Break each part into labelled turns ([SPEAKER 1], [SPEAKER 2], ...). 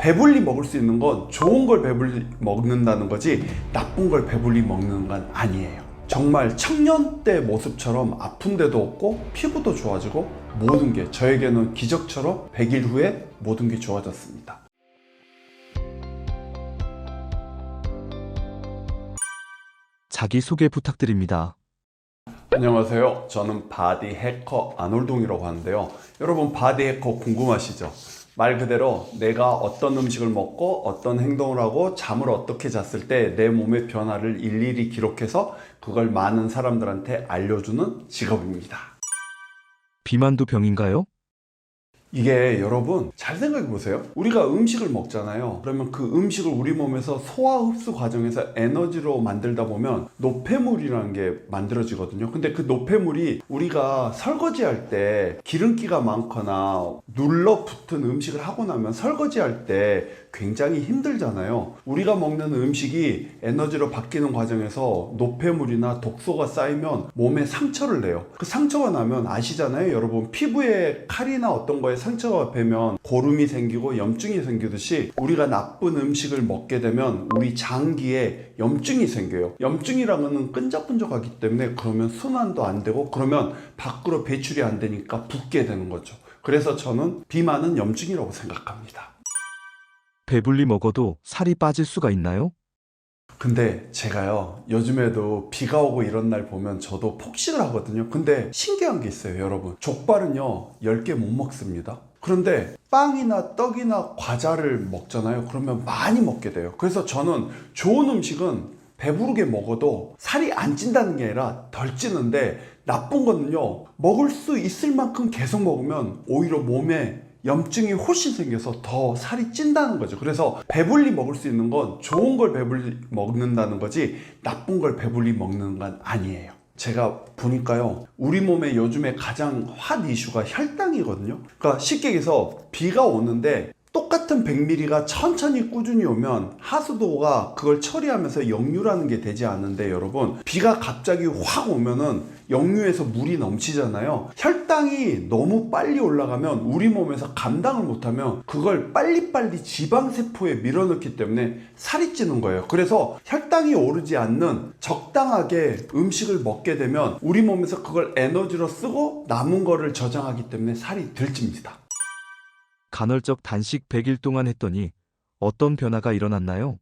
[SPEAKER 1] 배불리 먹을 수 있는 건 좋은 걸 배불리 먹는다는 거지 나쁜 걸 배불리 먹는 건 아니에요. 정말 청년 때 모습처럼 아픈 데도 없고 피부도 좋아지고 모든 게 저에게는 기적처럼 100일 후에 모든 게 좋아졌습니다.
[SPEAKER 2] 자기소개 부탁드립니다.
[SPEAKER 1] 안녕하세요. 저는 바디 해커 안홀동이라고 하는데요. 여러분 바디 해커 궁금하시죠? 말 그대로 내가 어떤 음식을 먹고 어떤 행동을 하고 잠을 어떻게 잤을 때 내 몸의 변화를 일일이 기록해서 그걸 많은 사람들한테 알려주는 직업입니다.
[SPEAKER 2] 비만도 병인가요?
[SPEAKER 1] 이게 여러분 잘 생각해 보세요. 우리가 음식을 먹잖아요. 그러면 그 음식을 우리 몸에서 소화 흡수 과정에서 에너지로 만들다 보면 노폐물이라는 게 만들어지거든요. 근데 그 노폐물이 우리가 설거지할 때 기름기가 많거나 눌러붙은 음식을 하고 나면 설거지할 때 굉장히 힘들잖아요. 우리가 먹는 음식이 에너지로 바뀌는 과정에서 노폐물이나 독소가 쌓이면 몸에 상처를 내요. 그 상처가 나면 아시잖아요. 여러분 피부에 칼이나 어떤 거에 상처가 배면 고름이 생기고 염증이 생기듯이 우리가 나쁜 음식을 먹게 되면 우리 장기에 염증이 생겨요. 염증이라는 끈적끈적하기 때문에 그러면 순환도 안 되고 그러면 밖으로 배출이 안 되니까 붓게 되는 거죠. 그래서 저는 비만은 염증이라고 생각합니다.
[SPEAKER 2] 배불리 먹어도 살이 빠질 수가 있나요?
[SPEAKER 1] 근데 제가요 요즘에도 비가 오고 이런 날 보면 저도 폭식을 하거든요. 근데 신기한 게 있어요 여러분. 족발은요 10개 못 먹습니다. 그런데 빵이나 떡이나 과자를 먹잖아요. 그러면 많이 먹게 돼요. 그래서 저는 좋은 음식은 배부르게 먹어도 살이 안 찐다는 게 아니라 덜 찌는데 나쁜 거는요 먹을 수 있을 만큼 계속 먹으면 오히려 몸에 염증이 훨씬 생겨서 더 살이 찐다는 거죠. 그래서 배불리 먹을 수 있는 건 좋은 걸 배불리 먹는다는 거지 나쁜 걸 배불리 먹는 건 아니에요. 제가 보니까요, 우리 몸에 요즘에 가장 핫 이슈가 혈당이거든요. 그러니까 쉽게 얘기해서 비가 오는데 똑같은 100ml가 천천히 꾸준히 오면 하수도가 그걸 처리하면서 역류라는 게 되지 않는데 여러분 비가 갑자기 확 오면은 역류에서 물이 넘치잖아요. 혈당이 너무 빨리 올라가면 우리 몸에서 감당을 못하면 그걸 빨리빨리 지방세포에 밀어넣기 때문에 살이 찌는 거예요. 그래서 혈당이 오르지 않는 적당하게 음식을 먹게 되면 우리 몸에서 그걸 에너지로 쓰고 남은 거를 저장하기 때문에 살이 덜 찝니다.
[SPEAKER 2] 간헐적 단식 100일 동안 했더니 어떤 변화가 일어났나요?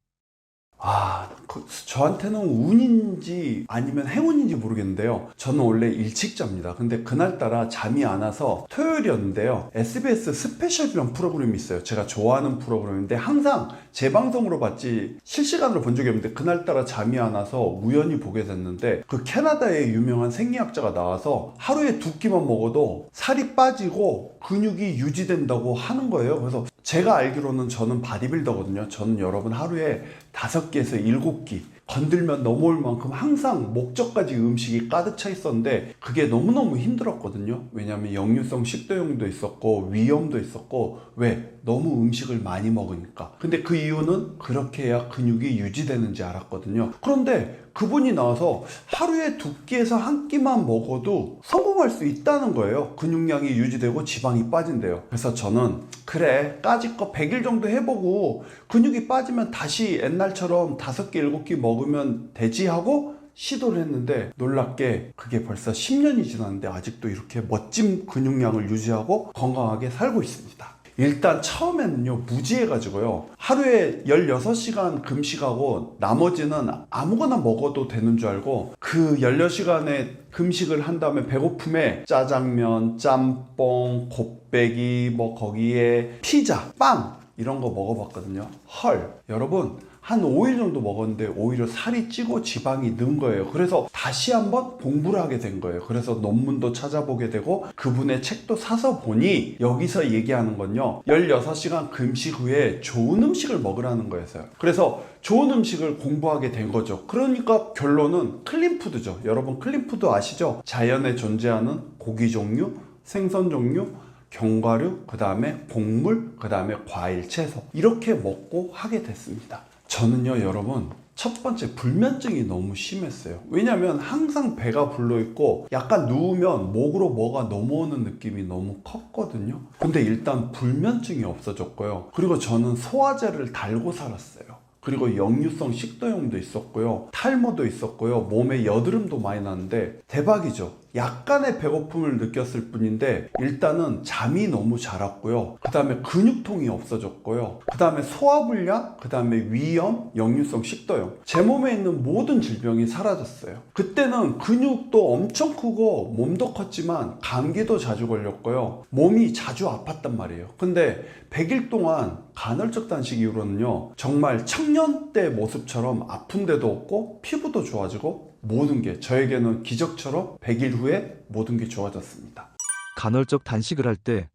[SPEAKER 1] 아, 그, 저한테는 운인지 아니면 행운인지 모르겠는데요. 저는 원래 일찍자입니다. 근데 그날따라 잠이 안 와서 토요일이었는데요. SBS 스페셜이라는 프로그램이 있어요. 제가 좋아하는 프로그램인데 항상 재방송으로 봤지 실시간으로 본 적이 없는데 그날따라 잠이 안 와서 우연히 보게 됐는데 그 캐나다의 유명한 생리학자가 나와서 하루에 두 끼만 먹어도 살이 빠지고 근육이 유지된다고 하는 거예요. 그래서 제가 알기로는 저는 바디빌더거든요. 저는 여러분 하루에 다섯 개에서 일곱 끼 건들면 넘어올 만큼 항상 목적까지 음식이 가득 차 있었는데 그게 너무너무 힘들었거든요. 왜냐하면 역류성 식도염도 있었고 위염도 있었고 왜? 너무 음식을 많이 먹으니까. 근데 그 이유는 그렇게 해야 근육이 유지되는지 알았거든요. 그런데 그분이 나와서 하루에 두 끼에서 한 끼만 먹어도 성공할 수 있다는 거예요. 근육량이 유지되고 지방이 빠진대요. 그래서 저는 그래 까짓 거 100일 정도 해보고 근육이 빠지면 다시 옛날처럼 다섯 개 일곱 끼 먹으면 되지 하고 시도를 했는데 놀랍게 그게 벌써 10년이 지났는데 아직도 이렇게 멋진 근육량을 유지하고 건강하게 살고 있습니다. 일단 처음에는요 무지해 가지고요. 하루에 16시간 금식하고 나머지는 아무거나 먹어도 되는 줄 알고 그 16시간에 금식을 한 다음에 배고픔에 짜장면, 짬뽕, 곱빼기 뭐 거기에 피자, 빵 이런 거 먹어봤거든요. 헐 여러분 한 5일 정도 먹었는데 오히려 살이 찌고 지방이 는 거예요. 그래서 다시 한번 공부를 하게 된 거예요. 그래서 논문도 찾아보게 되고 그분의 책도 사서 보니 여기서 얘기하는 건요. 16시간 금식 후에 좋은 음식을 먹으라는 거였어요. 그래서 좋은 음식을 공부하게 된 거죠. 그러니까 결론은 클린푸드죠. 여러분 클린푸드 아시죠? 자연에 존재하는 고기 종류, 생선 종류, 견과류, 그 다음에 곡물, 그 다음에 과일, 채소 이렇게 먹고 하게 됐습니다. 저는요, 여러분 첫 번째 불면증이 너무 심했어요. 왜냐면 항상 배가 불러 있고 약간 누우면 목으로 뭐가 넘어오는 느낌이 너무 컸거든요. 근데 일단 불면증이 없어졌고요. 그리고 저는 소화제를 달고 살았어요. 그리고 역류성 식도염도 있었고요. 탈모도 있었고요. 몸에 여드름도 많이 나는데 대박이죠. 약간의 배고픔을 느꼈을 뿐인데 일단은 잠이 너무 잘 왔고요. 그 다음에 근육통이 없어졌고요. 그 다음에 소화불량, 그 다음에 위염, 역류성 식도염. 제 몸에 있는 모든 질병이 사라졌어요. 그때는 근육도 엄청 크고 몸도 컸지만 감기도 자주 걸렸고요. 몸이 자주 아팠단 말이에요. 근데 100일 동안 간헐적 단식 이후로는요. 정말 청년 때 모습처럼 아픈 데도 없고 피부도 좋아지고 모든 게 저에게는 기적처럼 100일 후에 모든 게 좋아졌습니다.
[SPEAKER 2] 간헐적 단식을 할 때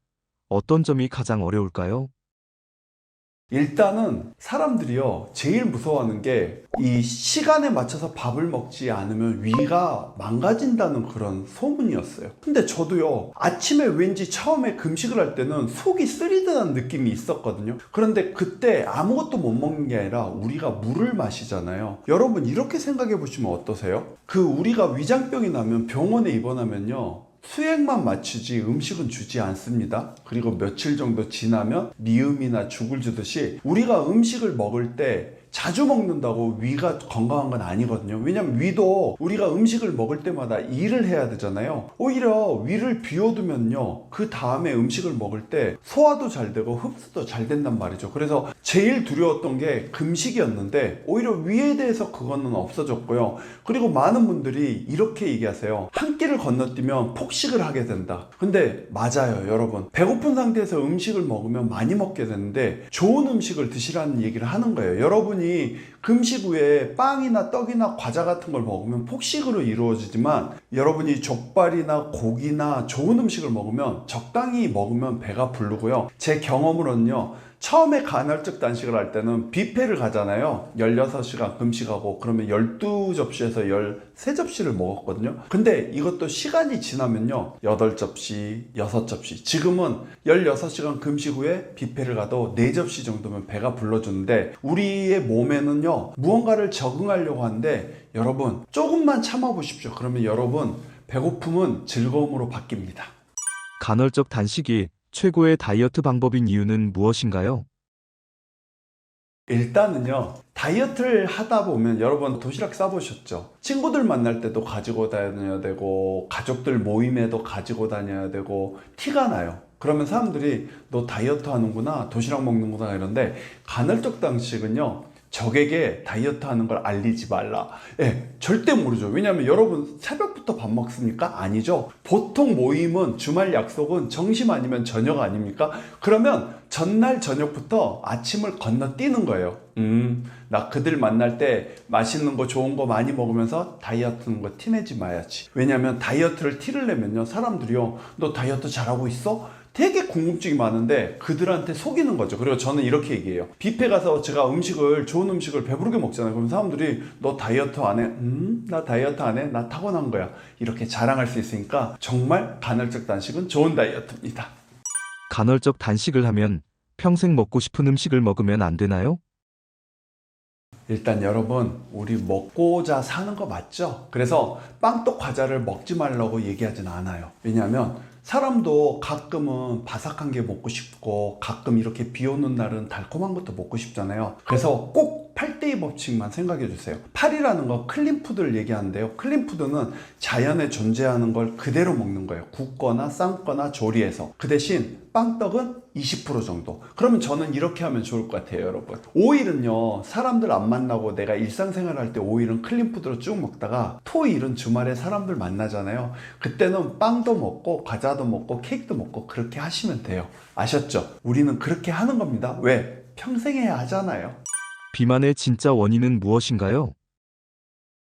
[SPEAKER 2] 어떤 점이 가장 어려울까요?
[SPEAKER 1] 일단은 사람들이요 제일 무서워하는 게 이 시간에 맞춰서 밥을 먹지 않으면 위가 망가진다는 그런 소문이었어요. 근데 저도요 아침에 왠지 처음에 금식을 할 때는 속이 쓰리듯한 느낌이 있었거든요. 그런데 그때 아무것도 못 먹는 게 아니라 우리가 물을 마시잖아요. 여러분 이렇게 생각해 보시면 어떠세요? 그 우리가 위장병이 나면 병원에 입원하면요 수액만 맞추지 음식은 주지 않습니다. 그리고 며칠 정도 지나면 미음이나 죽을 주듯이 우리가 음식을 먹을 때 자주 먹는다고 위가 건강한 건 아니거든요. 왜냐면 위도 우리가 음식을 먹을 때마다 일을 해야 되잖아요. 오히려 위를 비워두면요. 그 다음에 음식을 먹을 때 소화도 잘 되고 흡수도 잘 된단 말이죠. 그래서 제일 두려웠던 게 금식이었는데 오히려 위에 대해서 그거는 없어졌고요. 그리고 많은 분들이 이렇게 얘기하세요. 한 끼를 건너뛰면 폭식을 하게 된다. 근데 맞아요, 여러분. 배고픈 상태에서 음식을 먹으면 많이 먹게 되는데 좋은 음식을 드시라는 얘기를 하는 거예요. 여러분이 금식 후에 빵이나 떡이나 과자 같은 걸 먹으면 폭식으로 이루어지지만 여러분이 족발이나 고기나 좋은 음식을 먹으면 적당히 먹으면 배가 부르고요. 제 경험으로는요. 처음에 간헐적 단식을 할 때는 뷔페를 가잖아요. 16시간 금식하고 그러면 12접시에서 13접시를 먹었거든요. 근데 이것도 시간이 지나면요. 8접시, 6접시. 지금은 16시간 금식 후에 뷔페를 가도 4접시 정도면 배가 불러주는데 우리의 몸에는요. 무언가를 적응하려고 하는데 여러분 조금만 참아보십시오. 그러면 여러분 배고픔은 즐거움으로 바뀝니다.
[SPEAKER 2] 간헐적 단식이 최고의 다이어트 방법인 이유는 무엇인가요?
[SPEAKER 1] 일단은요 다이어트를 하다 보면 여러분 도시락 싸보셨죠 친구들 만날 때도 가지고 다녀야 되고 가족들 모임에도 가지고 다녀야 되고 티가 나요 그러면 사람들이 너 다이어트 하는구나 도시락 먹는구나 이런데 간헐적 단식은요 적에게 다이어트 하는 걸 알리지 말라. 예, 절대 모르죠. 왜냐하면 여러분 새벽부터 밥 먹습니까? 아니죠. 보통 모임은 주말 약속은 점심 아니면 저녁 아닙니까? 그러면 전날 저녁부터 아침을 건너뛰는 거예요. 음, 나 그들 만날 때 맛있는 거 좋은 거 많이 먹으면서 다이어트 하는 거 티내지 마야지. 왜냐하면 다이어트를 티를 내면요. 사람들이요. 너 다이어트 잘하고 있어? 되게 궁금증이 많은데 그들한테 속이는 거죠. 그리고 저는 이렇게 얘기해요. 뷔페 가서 제가 음식을 좋은 음식을 배부르게 먹잖아요. 그럼 사람들이 너 다이어트 안 해? 음, 나 다이어트 안 해? 나 타고난 거야. 이렇게 자랑할 수 있으니까 정말 간헐적 단식은 좋은 다이어트입니다.
[SPEAKER 2] 간헐적 단식을 하면 평생 먹고 싶은 음식을 먹으면 안 되나요?
[SPEAKER 1] 일단 여러분 우리 먹고자 사는 거 맞죠? 그래서 빵떡 과자를 먹지 말라고 얘기하진 않아요. 왜냐하면 사람도 가끔은 바삭한 게 먹고 싶고 가끔 이렇게 비 오는 날은 달콤한 것도 먹고 싶잖아요. 그래서 꼭 8대2 법칙만 생각해 주세요. 8이라는 거 클린푸드를 얘기하는데요. 클린푸드는 자연에 존재하는 걸 그대로 먹는 거예요. 굽거나 삶거나 조리해서. 그 대신 빵떡은 20% 정도. 그러면 저는 이렇게 하면 좋을 것 같아요, 여러분. 오일은요, 사람들 안 만나고 내가 일상생활 할 때 오일은 클린푸드로 쭉 먹다가 토일은 주말에 사람들 만나잖아요. 그때는 빵도 먹고 과자도 먹고 케이크도 먹고 그렇게 하시면 돼요. 아셨죠? 우리는 그렇게 하는 겁니다. 왜? 평생 해야 하잖아요.
[SPEAKER 2] 비만의 진짜 원인은 무엇인가요?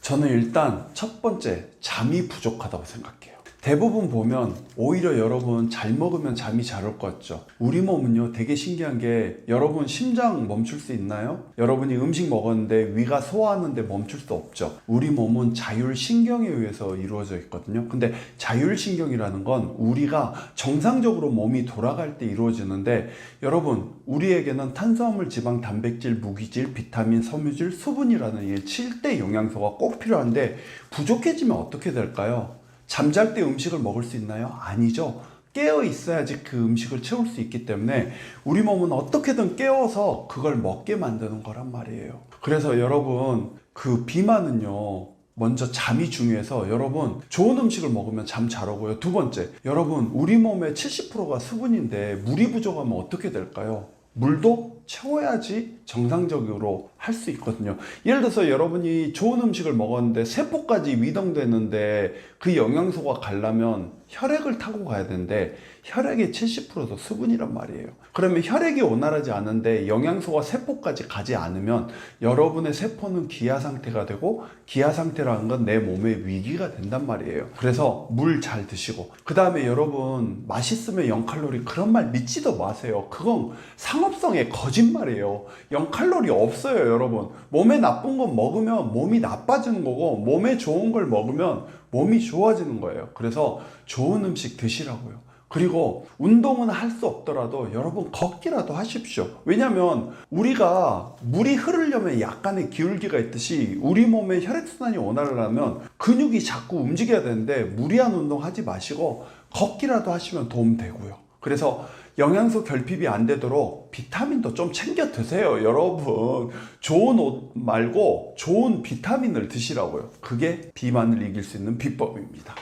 [SPEAKER 1] 저는 일단 첫 번째 잠이 부족하다고 생각해요. 대부분 보면 오히려 여러분 잘 먹으면 잠이 잘 올 것 같죠. 우리 몸은요 되게 신기한 게 여러분 심장 멈출 수 있나요? 여러분이 음식 먹었는데 위가 소화하는데 멈출 수 없죠. 우리 몸은 자율신경에 의해서 이루어져 있거든요. 근데 자율신경이라는 건 우리가 정상적으로 몸이 돌아갈 때 이루어지는데 여러분 우리에게는 탄수화물, 지방, 단백질, 무기질, 비타민, 섬유질, 수분이라는 이 7대 영양소가 꼭 필요한데 부족해지면 어떻게 될까요? 잠잘 때 음식을 먹을 수 있나요? 아니죠. 깨어 있어야지 그 음식을 채울 수 있기 때문에 우리 몸은 어떻게든 깨워서 그걸 먹게 만드는 거란 말이에요. 그래서 여러분 그 비만은요. 먼저 잠이 중요해서 여러분 좋은 음식을 먹으면 잠 잘 오고요. 두 번째, 여러분 우리 몸의 70%가 수분인데 물이 부족하면 어떻게 될까요? 물도 채워야지 정상적으로 할 수 있거든요. 예를 들어서 여러분이 좋은 음식을 먹었는데 세포까지 위동되는데 그 영양소가 가려면 혈액을 타고 가야 되는데 혈액의 70%도 수분이란 말이에요. 그러면 혈액이 원활하지 않은데 영양소가 세포까지 가지 않으면 여러분의 세포는 기아 상태가 되고 기아 상태라는 건 내 몸의 위기가 된단 말이에요. 그래서 물 잘 드시고 그 다음에 여러분 맛있으면 0칼로리 그런 말 믿지도 마세요. 그건 상업성의 거짓 말이에요. 0칼로리 없어요, 여러분. 몸에 나쁜 건 먹으면 몸이 나빠지는 거고 몸에 좋은 걸 먹으면 몸이 좋아지는 거예요. 그래서 좋은 음식 드시라고요. 그리고 운동은 할 수 없더라도 여러분 걷기라도 하십시오. 왜냐면 우리가 물이 흐르려면 약간의 기울기가 있듯이 우리 몸의 혈액순환이 원활하려면 근육이 자꾸 움직여야 되는데 무리한 운동 하지 마시고 걷기라도 하시면 도움 되고요. 그래서 영양소 결핍이 안 되도록 비타민도 좀 챙겨 드세요, 여러분. 좋은 옷 말고 좋은 비타민을 드시라고요. 그게 비만을 이길 수 있는 비법입니다.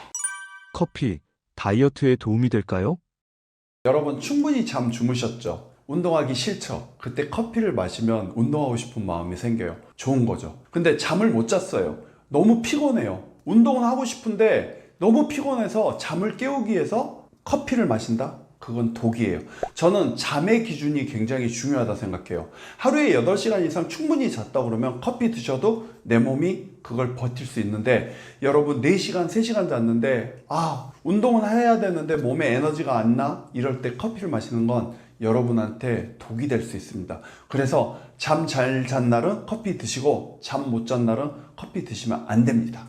[SPEAKER 2] 커피, 다이어트에 도움이 될까요?
[SPEAKER 1] 여러분 충분히 잠 주무셨죠? 운동하기 싫죠? 그때 커피를 마시면 운동하고 싶은 마음이 생겨요. 좋은 거죠. 근데 잠을 못 잤어요. 너무 피곤해요. 운동은 하고 싶은데 너무 피곤해서 잠을 깨우기 위해서 커피를 마신다? 그건 독이에요. 저는 잠의 기준이 굉장히 중요하다 생각해요. 하루에 8시간 이상 충분히 잤다 그러면 커피 드셔도 내 몸이 그걸 버틸 수 있는데 여러분 4시간, 3시간 잤는데 아, 운동은 해야 되는데 몸에 에너지가 안 나? 이럴 때 커피를 마시는 건 여러분한테 독이 될 수 있습니다. 그래서 잠 잘 잔 날은 커피 드시고 잠 못 잔 날은 커피 드시면 안 됩니다.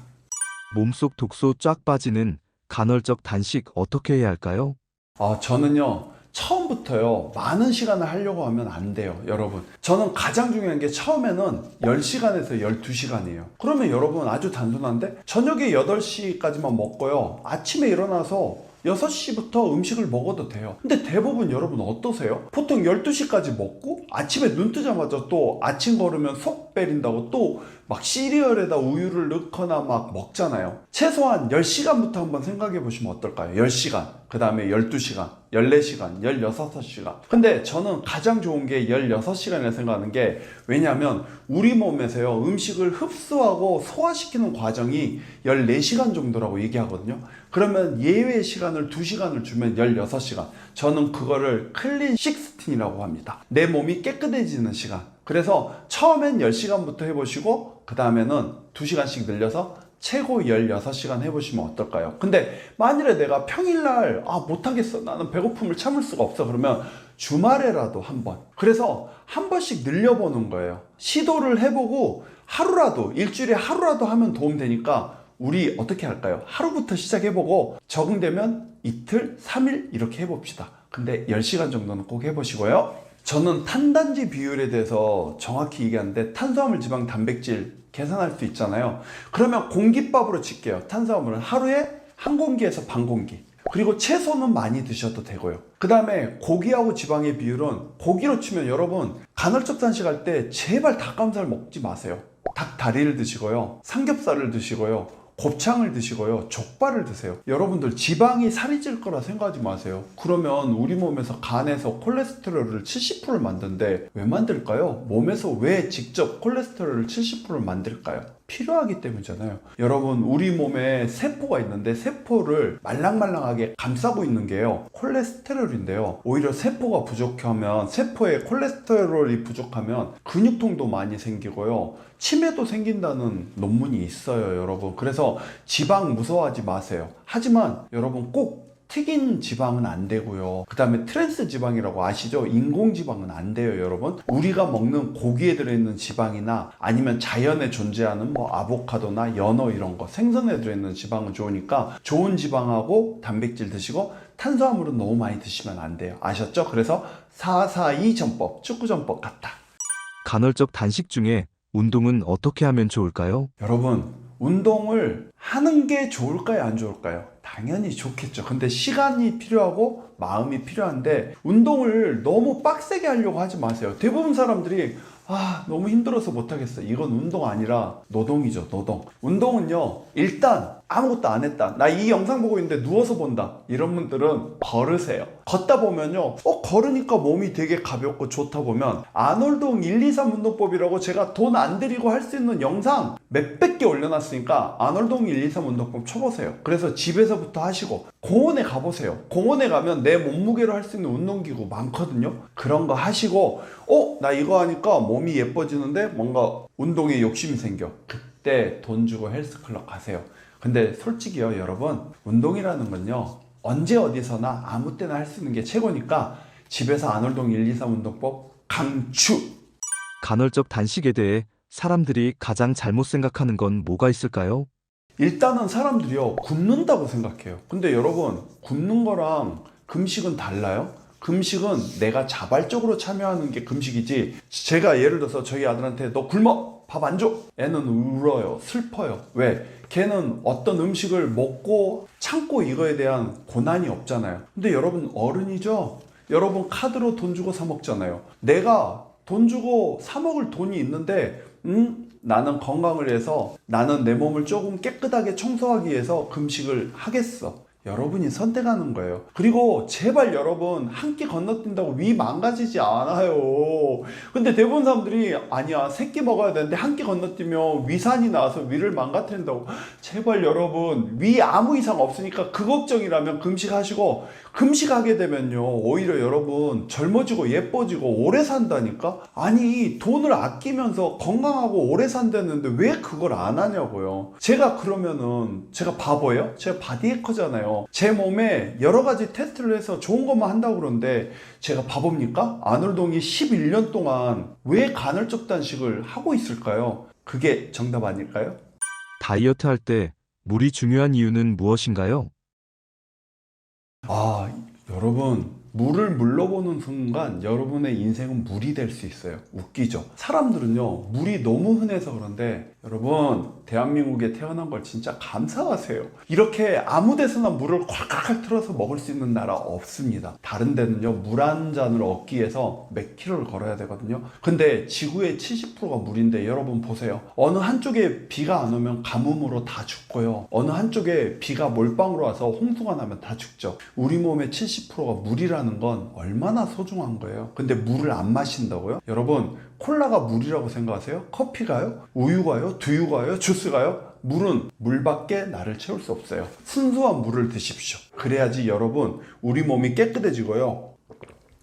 [SPEAKER 2] 몸속 독소 쫙 빠지는 간헐적 단식 어떻게 해야 할까요?
[SPEAKER 1] 아, 저는요, 처음부터요, 많은 시간을 하려고 하면 안 돼요, 여러분. 저는 가장 중요한 게 처음에는 10시간에서 12시간이에요. 그러면 여러분 아주 단순한데, 저녁에 8시까지만 먹고요, 아침에 일어나서 6시부터 음식을 먹어도 돼요. 근데 대부분 여러분 어떠세요? 보통 12시까지 먹고 아침에 눈 뜨자마자 또 아침 걸으면 속 베린다고 또 막 시리얼에다 우유를 넣거나 막 먹잖아요. 최소한 10시간부터 한번 생각해 보시면 어떨까요? 10시간, 그 다음에 12시간, 14시간, 16시간. 근데 저는 가장 좋은 게 16시간이라 생각하는 게 왜냐하면 우리 몸에서요 음식을 흡수하고 소화시키는 과정이 14시간 정도라고 얘기하거든요. 그러면 예외 시간을 2시간을 주면 16시간. 저는 그거를 클린 식스틴이라고 합니다. 내 몸이 깨끗해지는 시간. 그래서 처음엔 10시간부터 해보시고 그 다음에는 2시간씩 늘려서 최고 16시간 해보시면 어떨까요? 근데 만일에 내가 평일날 아 못하겠어. 나는 배고픔을 참을 수가 없어. 그러면 주말에라도 한번. 그래서 한 번씩 늘려보는 거예요. 시도를 해보고 하루라도 일주일에 하루라도 하면 도움 되니까 우리 어떻게 할까요? 하루부터 시작해보고 적응되면 이틀, 3일 이렇게 해봅시다. 근데 10시간 정도는 꼭 해보시고요. 저는 탄단지 비율에 대해서 정확히 얘기하는데 탄수화물, 지방, 단백질 계산할 수 있잖아요. 그러면 공깃밥으로 칠게요. 탄수화물은 하루에 한 공기에서 반 공기. 그리고 채소는 많이 드셔도 되고요. 그 다음에 고기하고 지방의 비율은 고기로 치면 여러분 간헐적 단식할 때 제발 닭가슴살 먹지 마세요. 닭 다리를 드시고요. 삼겹살을 드시고요. 곱창을 드시고요. 족발을 드세요. 여러분들 지방이 살이 찔 거라 생각하지 마세요. 그러면 우리 몸에서 간에서 콜레스테롤을 70%를 만드는데 왜 만들까요? 몸에서 왜 직접 콜레스테롤을 70%를 만들까요? 필요하기 때문이잖아요. 여러분, 우리 몸에 세포가 있는데 세포를 말랑말랑하게 감싸고 있는 게요. 콜레스테롤인데요. 오히려 세포가 부족하면 세포에 콜레스테롤이 부족하면 근육통도 많이 생기고요. 치매도 생긴다는 논문이 있어요, 여러분. 그래서 지방 무서워하지 마세요. 하지만 여러분 꼭 튀긴 지방은 안 되고요. 그 다음에 트랜스 지방이라고 아시죠? 인공 지방은 안 돼요, 여러분. 우리가 먹는 고기에 들어있는 지방이나 아니면 자연에 존재하는 뭐 아보카도나 연어 이런 거 생선에 들어있는 지방은 좋으니까 좋은 지방하고 단백질 드시고 탄수화물은 너무 많이 드시면 안 돼요. 아셨죠? 그래서 442 전법, 축구 전법 같다.
[SPEAKER 2] 간헐적 단식 중에 운동은 어떻게 하면 좋을까요?
[SPEAKER 1] 여러분, 운동을 하는 게 좋을까요? 안 좋을까요? 당연히 좋겠죠. 근데 시간이 필요하고 마음이 필요한데 운동을 너무 빡세게 하려고 하지 마세요. 대부분 사람들이 아, 너무 힘들어서 못하겠어. 이건 운동 아니라 노동이죠, 노동. 운동은요, 일단 아무것도 안 했다. 나 이 영상 보고 있는데 누워서 본다. 이런 분들은 걸으세요. 걷다 보면요, 어, 걸으니까 몸이 되게 가볍고 좋다 보면, 아놀동 1, 2, 3 운동법이라고 제가 돈 안 들이고 할 수 있는 영상 몇백 개 올려놨으니까, 아놀동 1, 2, 3 운동법 쳐보세요. 그래서 집에서부터 하시고, 공원에 가보세요. 공원에 가면 내 몸무게로 할 수 있는 운동기구 많거든요. 그런 거 하시고, 어, 나 이거 하니까 몸이 예뻐지는데 뭔가 운동에 욕심이 생겨. 그때 돈 주고 헬스클럽 가세요. 근데 솔직히요, 여러분, 운동이라는 건요, 언제 어디서나 아무 때나 할 수 있는 게 최고니까 집에서 아놀동 1, 2, 3 운동법 강추!
[SPEAKER 2] 간헐적 단식에 대해 사람들이 가장 잘못 생각하는 건 뭐가 있을까요?
[SPEAKER 1] 일단은 사람들이요, 굶는다고 생각해요. 근데 여러분, 굶는 거랑 금식은 달라요? 금식은 내가 자발적으로 참여하는 게 금식이지. 제가 예를 들어서 저희 아들한테 너 굶어! 밥 안 줘! 애는 울어요. 슬퍼요. 왜? 걔는 어떤 음식을 먹고 참고 이거에 대한 고난이 없잖아요. 근데 여러분 어른이죠? 여러분 카드로 돈 주고 사 먹잖아요. 내가 돈 주고 사 먹을 돈이 있는데, 음? 나는 건강을 위해서 나는 내 몸을 조금 깨끗하게 청소하기 위해서 금식을 하겠어. 여러분이 선택하는 거예요. 그리고 제발 여러분 한 끼 건너뛴다고 위 망가지지 않아요. 근데 대부분 사람들이 아니야 세 끼 먹어야 되는데 한 끼 건너뛰면 위산이 나와서 위를 망가뜨린다고. 제발 여러분 위 아무 이상 없으니까 그 걱정이라면 금식하시고 금식하게 되면요 오히려 여러분 젊어지고 예뻐지고 오래 산다니까. 아니 돈을 아끼면서 건강하고 오래 산다는데 왜 그걸 안 하냐고요. 제가 그러면은 제가 바보예요? 제가 바디해커잖아요. 제 몸에 여러 가지 테스트를 해서 좋은 것만 한다고 그러는데 제가 바보입니까? 아놀동이 11년 동안 왜 간헐적 단식을 하고 있을까요? 그게 정답 아닐까요?
[SPEAKER 2] 다이어트 할 때 물이 중요한 이유는 무엇인가요?
[SPEAKER 1] 아, 여러분, 물을 물러보는 순간 여러분의 인생은 물이 될 수 있어요. 웃기죠? 사람들은요, 물이 너무 흔해서 그런데 여러분, 대한민국에 태어난 걸 진짜 감사하세요. 이렇게 아무 데서나 물을 콸콸콸 틀어서 먹을 수 있는 나라 없습니다. 다른 데는요, 물 한 잔을 얻기 위해서 몇 킬로를 걸어야 되거든요. 근데 지구의 70%가 물인데 여러분 보세요. 어느 한쪽에 비가 안 오면 가뭄으로 다 죽고요. 어느 한쪽에 비가 몰빵으로 와서 홍수가 나면 다 죽죠. 우리 몸의 70%가 물이라는 건 얼마나 소중한 거예요. 근데 물을 안 마신다고요? 여러분, 콜라가 물이라고 생각하세요? 커피가요? 우유가요? 두유가요? 주스가요? 물은 물밖에 나를 채울 수 없어요. 순수한 물을 드십시오. 그래야지 여러분, 우리 몸이 깨끗해지고요.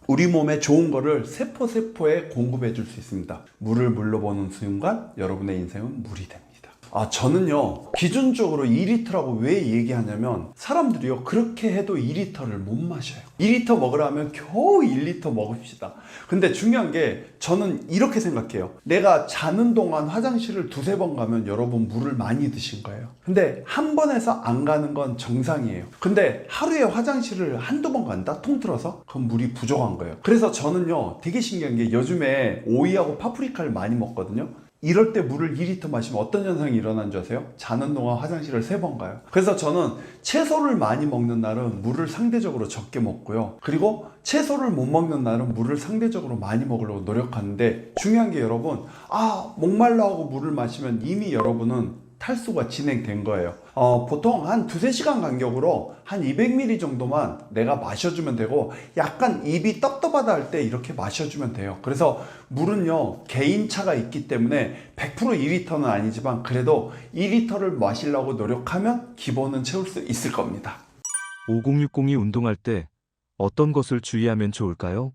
[SPEAKER 1] 우리 몸에 좋은 거를 세포 세포에 공급해 줄 수 있습니다. 물을 물러보는 순간 여러분의 인생은 물이 됩니다. 아, 저는요, 기준적으로 2리터라고 왜 얘기하냐면, 사람들이요, 그렇게 해도 2리터를 못 마셔요. 2리터 먹으라면 겨우 1리터 먹읍시다. 근데 중요한 게, 저는 이렇게 생각해요. 내가 자는 동안 화장실을 두세 번 가면 여러분 물을 많이 드신 거예요. 근데 한 번에서 안 가는 건 정상이에요. 근데 하루에 화장실을 한두 번 간다? 통틀어서? 그럼 물이 부족한 거예요. 그래서 저는요, 되게 신기한 게 요즘에 오이하고 파프리카를 많이 먹거든요. 이럴 때 물을 2리터 마시면 어떤 현상이 일어나는 줄 아세요? 자는 동안 화장실을 세번 가요. 그래서 저는 채소를 많이 먹는 날은 물을 상대적으로 적게 먹고요. 그리고 채소를 못 먹는 날은 물을 상대적으로 많이 먹으려고 노력하는데 중요한 게 여러분, 아, 목말라 하고 물을 마시면 이미 여러분은 탈수가 진행된 거예요. 어, 보통 한 두세 시간 간격으로 한 200ml 정도만 내가 마셔주면 되고 약간 입이 떡떡하다 할 때 이렇게 마셔주면 돼요. 그래서 물은요, 개인차가 있기 때문에 100% 2리터는 아니지만 그래도 2리터를 마시려고 노력하면 기본은 채울 수 있을 겁니다.
[SPEAKER 2] 5060이 운동할 때 어떤 것을 주의하면 좋을까요?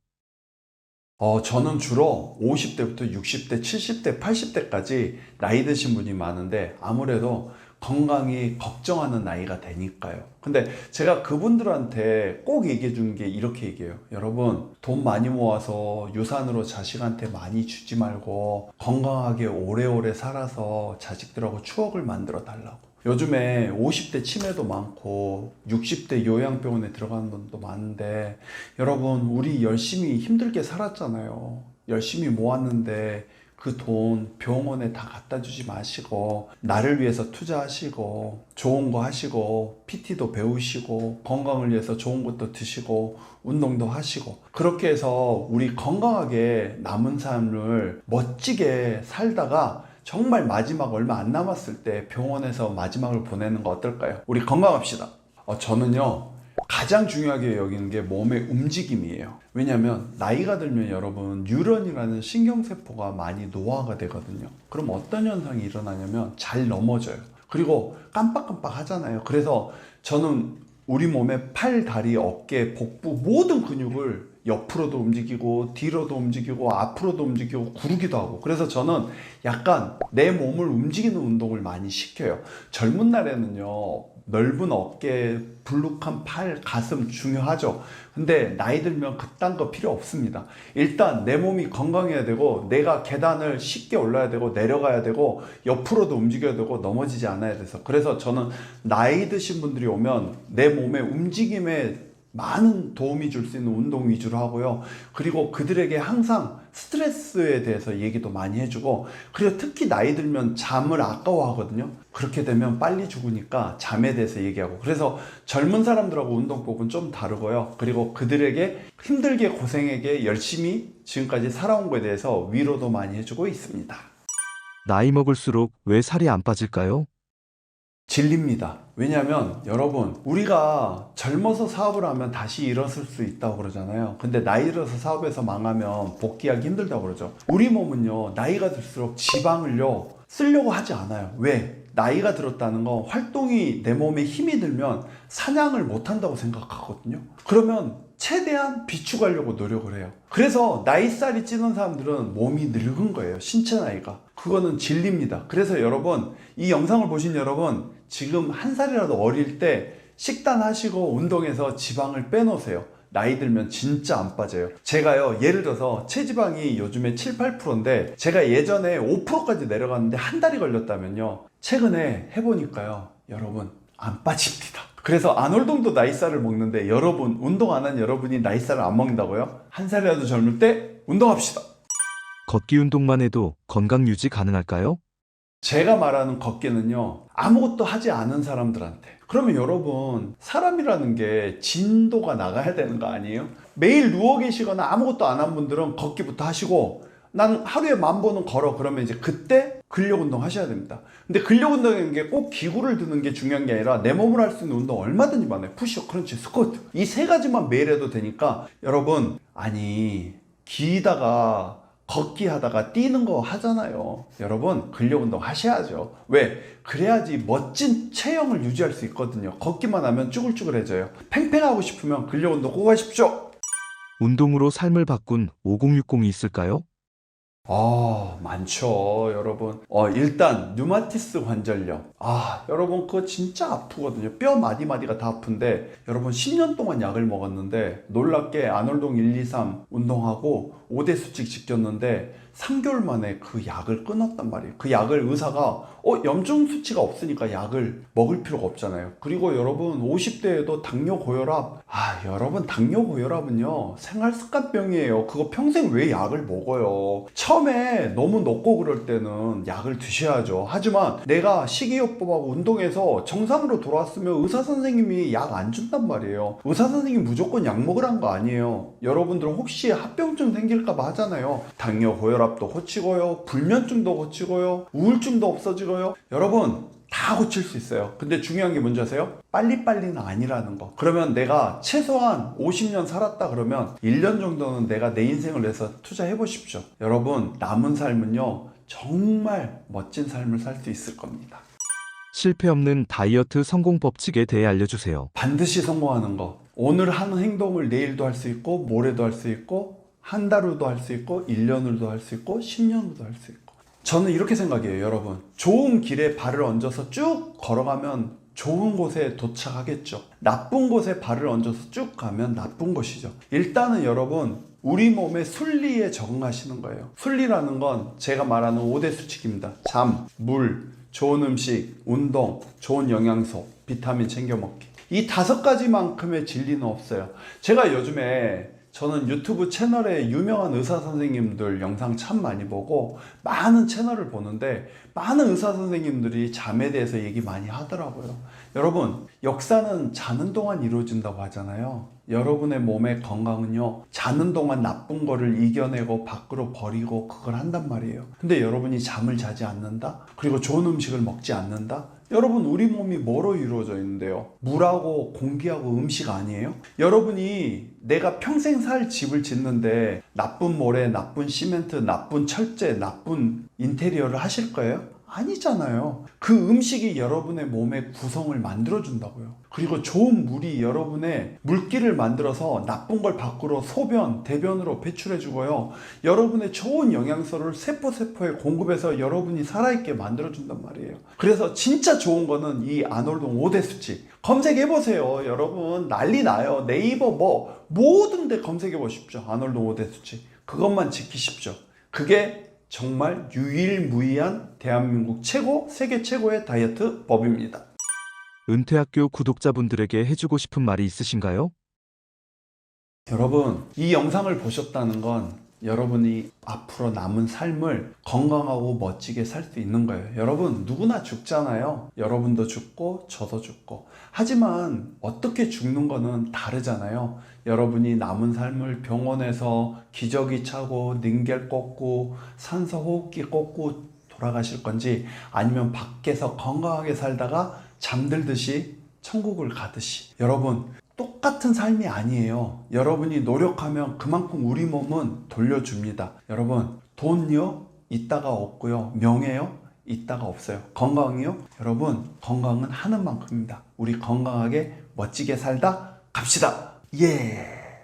[SPEAKER 1] 어, 저는 주로 50대부터 60대, 70대, 80대까지 나이 드신 분이 많은데 아무래도 건강이 걱정하는 나이가 되니까요. 근데 제가 그분들한테 꼭 얘기해 주는 게 이렇게 얘기해요. 여러분, 돈 많이 모아서 유산으로 자식한테 많이 주지 말고 건강하게 오래오래 살아서 자식들하고 추억을 만들어 달라고. 요즘에 50대 치매도 많고 60대 요양병원에 들어가는 분도 많은데 여러분 우리 열심히 힘들게 살았잖아요. 열심히 모았는데 그 돈 병원에 다 갖다 주지 마시고 나를 위해서 투자하시고 좋은 거 하시고 PT도 배우시고 건강을 위해서 좋은 것도 드시고 운동도 하시고 그렇게 해서 우리 건강하게 남은 삶을 멋지게 살다가 정말 마지막 얼마 안 남았을 때 병원에서 마지막을 보내는 거 어떨까요? 우리 건강합시다. 어, 저는요, 가장 중요하게 여기는 게 몸의 움직임이에요. 왜냐면, 나이가 들면 여러분, 뉴런이라는 신경세포가 많이 노화가 되거든요. 그럼 어떤 현상이 일어나냐면, 잘 넘어져요. 그리고 깜빡깜빡 하잖아요. 그래서 저는 우리 몸의 팔, 다리, 어깨, 복부 모든 근육을 옆으로도 움직이고 뒤로도 움직이고 앞으로도 움직이고 구르기도 하고 그래서 저는 약간 내 몸을 움직이는 운동을 많이 시켜요. 젊은 날에는요. 넓은 어깨, 불룩한 팔, 가슴 중요하죠. 근데 나이 들면 그딴 거 필요 없습니다. 일단 내 몸이 건강해야 되고 내가 계단을 쉽게 올라야 되고 내려가야 되고 옆으로도 움직여야 되고 넘어지지 않아야 돼서 그래서 저는 나이 드신 분들이 오면 내 몸의 움직임에 많은 도움이 줄 수 있는 운동 위주로 하고요. 그리고 그들에게 항상 스트레스에 대해서 얘기도 많이 해주고, 그리고 특히 나이 들면 잠을 아까워하거든요. 그렇게 되면 빨리 죽으니까 잠에 대해서 얘기하고, 그래서 젊은 사람들하고 운동법은 좀 다르고요. 그리고 그들에게 힘들게 고생에게 열심히 지금까지 살아온 거에 대해서 위로도 많이 해주고 있습니다.
[SPEAKER 2] 나이 먹을수록 왜 살이 안 빠질까요?
[SPEAKER 1] 진리입니다. 왜냐하면 여러분 우리가 젊어서 사업을 하면 다시 일어설 수 있다고 그러잖아요. 근데 나이 들어서 사업에서 망하면 복귀하기 힘들다고 그러죠. 우리 몸은요 나이가 들수록 지방을요 쓰려고 하지 않아요. 왜? 나이가 들었다는 건 활동이 내 몸에 힘이 들면 사냥을 못 한다고 생각하거든요. 그러면 최대한 비축하려고 노력을 해요. 그래서 나이살이 찌는 사람들은 몸이 늙은 거예요. 신체 나이가. 그거는 진리입니다. 그래서 여러분, 이 영상을 보신 여러분, 지금 한 살이라도 어릴 때 식단하시고 운동해서 지방을 빼놓으세요. 나이 들면 진짜 안 빠져요. 제가요, 예를 들어서 체지방이 요즘에 7, 8%인데 제가 예전에 5%까지 내려갔는데 한 달이 걸렸다면요. 최근에 해보니까요, 여러분, 안 빠집니다. 그래서 안홀동도 나이살을 먹는데 여러분, 운동 안 한 여러분이 나이살을 안 먹는다고요? 한 살이라도 젊을 때 운동합시다.
[SPEAKER 2] 걷기 운동만 해도 건강 유지 가능할까요?
[SPEAKER 1] 제가 말하는 걷기는요, 아무것도 하지 않은 사람들한테. 그러면 여러분, 사람이라는 게 진도가 나가야 되는 거 아니에요? 매일 누워 계시거나 아무것도 안 한 분들은 걷기부터 하시고, 난 하루에 만 번은 걸어. 그러면 이제 그때 근력 운동 하셔야 됩니다. 근데 근력 운동이라는 게 꼭 기구를 드는 게 중요한 게 아니라 내 몸으로 할 수 있는 운동 얼마든지 많아요. 푸시업, 크런치, 스쿼트. 이 세 가지만 매일 해도 되니까 여러분, 아니, 기다가 걷기 하다가 뛰는 거 하잖아요. 여러분, 근력 운동 하셔야죠. 왜? 그래야지 멋진 체형을 유지할 수 있거든요. 걷기만 하면 쭈글쭈글해져요. 팽팽하고 싶으면 근력 운동 꼭 하십시오.
[SPEAKER 2] 운동으로 삶을 바꾼 5060이 있을까요?
[SPEAKER 1] 아, 많죠, 여러분. 어, 일단, 류마티스 관절염. 아, 여러분, 그거 진짜 아프거든요. 뼈 마디마디가 다 아픈데, 여러분, 10년 동안 약을 먹었는데, 놀랍게 아놀동 1, 2, 3 운동하고 5대 수칙 지켰는데, 3개월 만에 그 약을 끊었단 말이에요. 그 약을 의사가, 어, 염증 수치가 없으니까 약을 먹을 필요가 없잖아요. 그리고 여러분, 50대에도 당뇨 고혈압. 아, 여러분, 당뇨 고혈압은요, 생활 습관병이에요. 그거 평생 왜 약을 먹어요? 처음에 너무 높고 그럴 때는 약을 드셔야죠. 하지만 내가 식이요법하고 운동해서 정상으로 돌아왔으면 의사 선생님이 약 안 준단 말이에요. 의사 선생님 무조건 약 먹으란 거 아니에요. 여러분들은 혹시 합병증 생길까봐 하잖아요. 당뇨 고혈압도 고치고요. 불면증도 고치고요. 우울증도 없어지고 요. 여러분 다 고칠 수 있어요. 근데 중요한 게 뭔지 아세요? 빨리빨리는 아니라는 거. 그러면 내가 최소한 50년 살았다 그러면 1년 정도는 내가 내 인생을 내서 투자해 보십시오. 여러분, 남은 삶은요, 정말 멋진 삶을 살 수 있을 겁니다.
[SPEAKER 2] 실패 없는 다이어트 성공 법칙에 대해 알려주세요.
[SPEAKER 1] 반드시 성공하는 거. 오늘 하는 행동을 내일도 할 수 있고, 모레도 할 수 있고, 한 달 후도 할 수 있고, 1년 후도 할 수 있고, 10년 후도 할 수 있고. 저는 이렇게 생각해요, 여러분. 좋은 길에 발을 얹어서 쭉 걸어가면 좋은 곳에 도착하겠죠. 나쁜 곳에 발을 얹어서 쭉 가면 나쁜 곳이죠. 일단은 여러분, 우리 몸의 순리에 적응하시는 거예요. 순리라는 건 제가 말하는 5대 수칙입니다. 잠, 물, 좋은 음식, 운동, 좋은 영양소, 비타민 챙겨 먹기. 이 다섯 가지만큼의 진리는 없어요. 제가 요즘에 저는 유튜브 채널에 유명한 의사 선생님들 영상 참 많이 보고 많은 채널을 보는데 많은 의사 선생님들이 잠에 대해서 얘기 많이 하더라고요. 여러분, 역사는 자는 동안 이루어진다고 하잖아요. 여러분의 몸의 건강은요, 자는 동안 나쁜 거를 이겨내고 밖으로 버리고 그걸 한단 말이에요. 근데 여러분이 잠을 자지 않는다? 그리고 좋은 음식을 먹지 않는다? 여러분, 우리 몸이 뭐로 이루어져 있는데요? 물하고 공기하고 음식 아니에요? 여러분이 내가 평생 살 집을 짓는데 나쁜 모래, 나쁜 시멘트, 나쁜 철제, 나쁜 인테리어를 하실 거예요? 아니잖아요. 그 음식이 여러분의 몸의 구성을 만들어준다고요. 그리고 좋은 물이 여러분의 물기를 만들어서 나쁜 걸 밖으로 소변, 대변으로 배출해주고요. 여러분의 좋은 영양소를 세포세포에 공급해서 여러분이 살아있게 만들어준단 말이에요. 그래서 진짜 좋은 거는 이 아놀동 5대 수칙. 검색해보세요. 여러분, 난리 나요. 네이버 뭐, 모든 데 검색해보십시오. 아놀동 5대 수칙. 그것만 지키십시오. 그게 정말 유일무이한 대한민국 최고, 세계 최고의 다이어트 법입니다.
[SPEAKER 2] 은퇴학교 구독자분들에게 해주고 싶은 말이 있으신가요?
[SPEAKER 1] 여러분, 이 영상을 보셨다는 건 여러분이 앞으로 남은 삶을 건강하고 멋지게 살 수 있는 거예요. 여러분, 누구나 죽잖아요. 여러분도 죽고, 저도 죽고. 하지만 어떻게 죽는 거는 다르잖아요. 여러분이 남은 삶을 병원에서 기저귀 차고, 닌겔 꽂고, 산소 호흡기 꽂고 돌아가실 건지 아니면 밖에서 건강하게 살다가 잠들듯이 천국을 가듯이. 여러분, 똑같은 삶이 아니에요. 여러분이 노력하면 그만큼 우리 몸은 돌려줍니다. 여러분, 돈요? 있다가 없고요. 명예요? 있다가 없어요. 건강이요? 여러분, 건강은 하는 만큼입니다. 우리 건강하게 멋지게 살다 갑시다. 예.